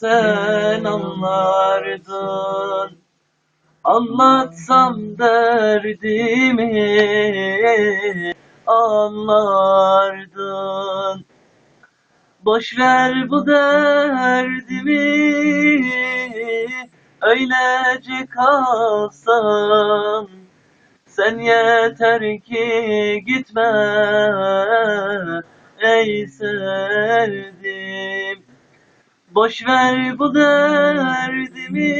sen anlardın. Anlatsam derdimi anlardın. Boş ver bu derdimi öylece kalsam Sen yeter ki gitme ey sevdim Boş ver bu derdimi.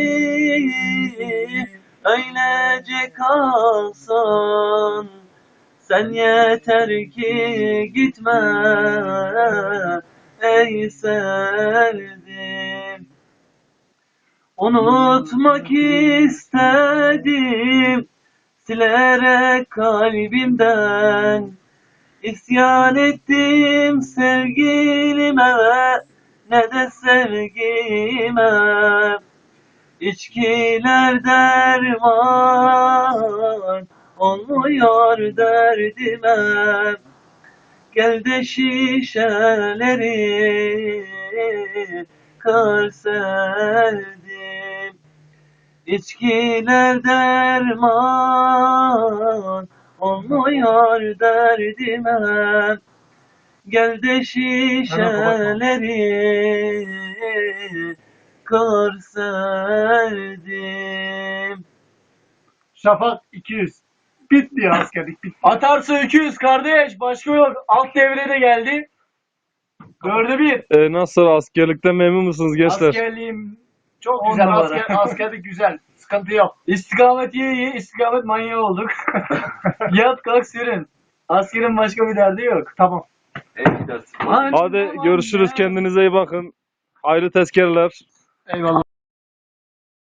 Öylece kalsın Sen yeter ki gitme. Ey sevdim. Unutmak istedim. Silerek kalbimden İsyan ettim sevgilime ne de sevgime İçkiler derman olmuyor derdime Gel de şişeleri kır sevdim. İçkiler derman olmuyor derdime Gel de şişeleri kır sevdim Şafak 200. Bitti ya askerlik bitti. Atarsa 200 kardeş. Başka yok. Alt devre de geldi. Dörde bir. E, nasıl askerlikten memnun musunuz gençler? Askerliğim Çok güzel numara. asker, askerlik güzel. Sıkıntı yok. istikamet iyi iyi. istikamet manyağı olduk. Yat kalk sürün. Askerin başka bir derdi yok. Tamam. Hadi görüşürüz kendinize iyi bakın. Ayrı tezkereler. Eyvallah.